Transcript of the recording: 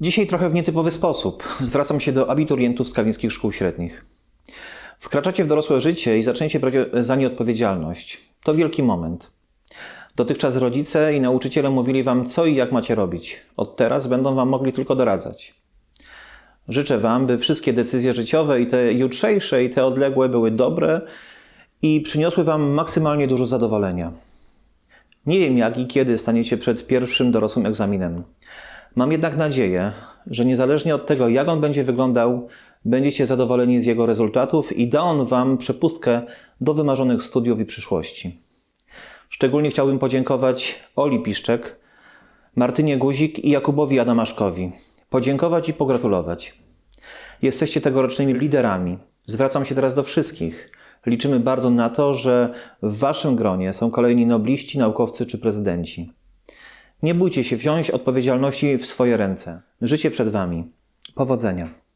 Dzisiaj trochę w nietypowy sposób. Zwracam się do abiturientów z kawieckich szkół średnich. Wkraczacie w dorosłe życie i zaczęcie brać za nie odpowiedzialność. To wielki moment. Dotychczas rodzice i nauczyciele mówili wam, co i jak macie robić. Od teraz będą wam mogli tylko doradzać. Życzę wam, by wszystkie decyzje życiowe, i te jutrzejsze, i te odległe, były dobre i przyniosły wam maksymalnie dużo zadowolenia. Nie wiem, jak i kiedy staniecie przed pierwszym dorosłym egzaminem. Mam jednak nadzieję, że niezależnie od tego, jak on będzie wyglądał, będziecie zadowoleni z jego rezultatów i da on Wam przepustkę do wymarzonych studiów i przyszłości. Szczególnie chciałbym podziękować Oli Piszczek, Martynie Guzik i Jakubowi Adamaszkowi. Podziękować i pogratulować. Jesteście tegorocznymi liderami. Zwracam się teraz do wszystkich. Liczymy bardzo na to, że w Waszym gronie są kolejni nobliści, naukowcy czy prezydenci. Nie bójcie się wziąć odpowiedzialności w swoje ręce. Życie przed Wami. Powodzenia.